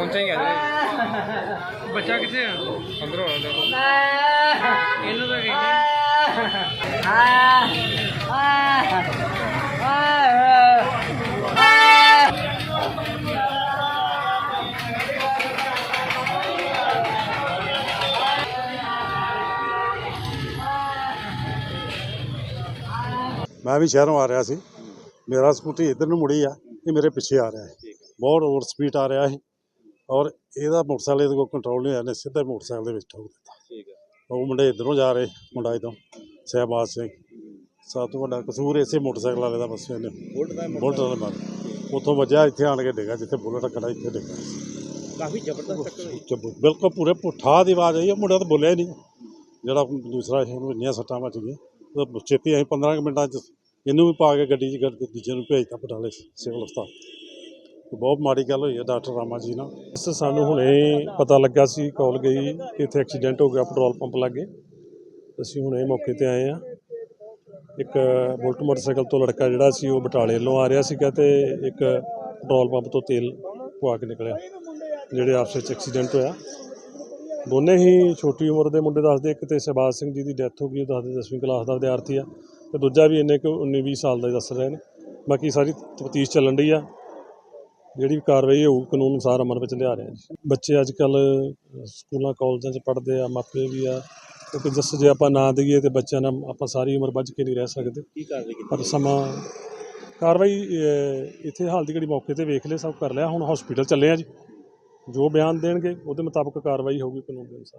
ਹੀ ਕਹਿੰਦੇ ਬੱਚਾ ਕਿੱਥੇ ਆ? ਅੰਦਰੋਂ ਆਉਂਦਾ ਇਹਨੂੰ ਤਾਂ ਕਹਿੰਦੇ ਮੈਂ ਵੀ ਸ਼ਹਿਰੋਂ ਆ ਰਿਹਾ ਸੀ। ਮੇਰਾ ਸਕੂਟੀ ਇੱਧਰ ਨੂੰ ਮੁੜੀ ਆ ਇਹ ਮੇਰੇ ਪਿੱਛੇ ਆ ਰਿਹਾ ਹੈ। ਬਹੁਤ ਓਵਰ ਸਪੀਡ ਆ ਰਿਹਾ ਸੀ ਔਰ ਇਹਦਾ ਮੋਟਰਸਾਈਕਲ ਇਹਦੇ ਕੋਲ ਕੰਟਰੋਲ ਨਹੀਂ ਆਇਆ ਨੇ ਸਿੱਧਾ ਮੋਟਰਸਾਈਕਲ ਦੇ ਵਿੱਚ ਠੋਕ ਦਿੱਤਾ। ਠੀਕ ਹੈ। ਉਹ ਮੁੰਡੇ ਇੱਧਰੋਂ ਜਾ ਰਹੇ ਮੁੰਡਾ ਇੱਧਰੋਂ ਸਹਿਬਾਜ਼ ਸਿੰਘ। ਸਭ ਤੋਂ ਵੱਡਾ ਕਸੂਰ ਇਸੇ ਮੋਟਰਸਾਈਕਲ ਵਾਲੇ ਦਾ ਬਸ ਇਹਨੇ। ਬੁਲਟ ਵਾਲੇ ਮਾਰ ਉੱਥੋਂ ਵੱਜਿਆ ਇੱਥੇ ਆਣ ਕੇ ਡਿੱਗਾ ਜਿੱਥੇ ਬੁਲਟ ਖੜਾ ਇੱਥੇ ਡਿੱਗਾ। ਕਾਫੀ ਜ਼ਬਰਦਸਤ ਟੱਕਰ ਹੋਈ ਬਿਲਕੁਲ ਪੂਰੇ ਪੁੱਠਾ ਦੀ ਆਵਾਜ਼ ਆਈ ਉਹ ਮੁੰਡਾ ਤਾਂ ਬੋਲਿਆ ਹੀ ਨਹੀਂ। ਜਿਹੜਾ ਦੂਸਰਾ ਉਹਨੂੰ ਇੰਨੀਆਂ ਸੱਟਾਂ ਵੱਜ ਗਈਆਂ। ਉਹ ਛੇਤੀ ਅਸੀਂ 15 ਕੁ ਮਿੰਟਾਂ 'ਚ ਇਹਨੂੰ ਵੀ ਪਾ ਕੇ ਗੱਡੀ 'ਚ ਗੱਡ- ਦੂਜੇ ਨੂੰ ਭੇਜਤਾ ਬਟਾਲੇ ਸਿਵਲ ਹਸਪਤਾਲ। ਬਹੁਤ ਮਾੜੀ ਗੱਲ ਹੋਈ ਹੈ, ਡਾਕਟਰ ਰਾਮਾ ਜੀ ਨਾਲ। ਬਸ ਸਾਨੂੰ ਹੁਣੇ ਪਤਾ ਲੱਗਾ ਸੀ, ਕਾਲ ਗਈ ਕਿ ਇੱਥੇ ਐਕਸੀਡੈਂਟ ਹੋ ਗਿਆ, ਪੈਟਰੋਲ ਪੰਪ ਲਾਗੇ। ਅਸੀਂ ਹੁਣੇ ਮੌਕੇ ਤੇ ਆਏ ਆ ਇੱਕ ਬੁਲਟ ਮੋਟਰਸਾਈਕਲ ਤੋਂ ਲੜਕਾ ਜਿਹੜਾ ਸੀ, ਉਹ ਬਟਾਲੇ ਵੱਲੋਂ ਆ ਰਿਹਾ ਸੀਗਾ ਤੇ ਇੱਕ ਪੈਟਰੋਲ ਪੰਪ ਤੋਂ ਤੇਲ ਪਵਾ ਕੇ ਨਿਕਲਿਆ, ਜਿਹੜੇ ਆਪਸ ਵਿੱਚ ਐਕਸੀਡੈਂਟ ਹੋਇਆ। ਦੋਨੇ ਹੀ ਛੋਟੀ ਉਮਰ ਦੇ ਮੁੰਡੇ ਦੱਸਦੇ, ਇੱਕ ਤੇ ਸ਼ਹਿਬਾਜ਼ ਸਿੰਘ ਜੀ ਦੀ ਡੈਥ ਹੋ ਗਈ, ਉਹ ਦੱਸਦੇ 10ਵੀਂ ਕਲਾਸ ਦਾ ਵਿਦਿਆਰਥੀ ਆ। ਤੇ ਦੂਜਾ ਵੀ ਇੰਨੇ ਕੁ 19 20 ਸਾਲ ਦਾ ਦੱਸ ਰਹੇ ਨੇ। ਬਾਕੀ ਸਾਰੀ ਤਫਤੀਸ਼ ਚੱਲਣ ਰਹੀ ਆ। ਜਿਹੜੀ ਵੀ ਕਾਰਵਾਈ ਹੋਊ ਕਾਨੂੰਨ ਅਨੁਸਾਰ ਅਮਲ ਵਿੱਚ ਲਿਆ ਰਹੇ ਹਾਂ ਜੀ। ਬੱਚੇ ਅੱਜ ਕੱਲ ਸਕੂਲਾਂ ਕਾਲਜਾਂ 'ਚ ਪੜ੍ਹਦੇ ਆ ਮਾਪੇ ਵੀ ਆ। ਕਿਉਂਕਿ ਜਿਸ ਜੇ ਆਪਾਂ ਨਾ ਦਈਏ ਤੇ ਬੱਚਿਆਂ ਨਾਲ ਆਪਾਂ ਸਾਰੀ ਉਮਰ ਬੱਝ ਕੇ ਨਹੀਂ ਰਹਿ ਸਕਦੇ। ਕੀ ਕਾਰਵਾਈ ਕੀਤੀ ਪਰ ਸਮਾਂ ਕਾਰਵਾਈ ਇੱਥੇ ਹਾਲ ਦੀ ਘੜੀ ਮੌਕੇ ਤੇ ਵੇਖ ਲਿਆ ਸਭ ਕਰ ਲਿਆ। ਹੁਣ ਹਸਪੀਟਲ ਚੱਲੇ ਆ ਜੀ। ਜੋ ਬਿਆਨ ਦੇਣਗੇ ਉਹਦੇ ਮੁਤਾਬਕ ਕਾਰਵਾਈ ਹੋਊਗੀ ਕਾਨੂੰਨ ਦੇ ਅਨੁਸਾਰ।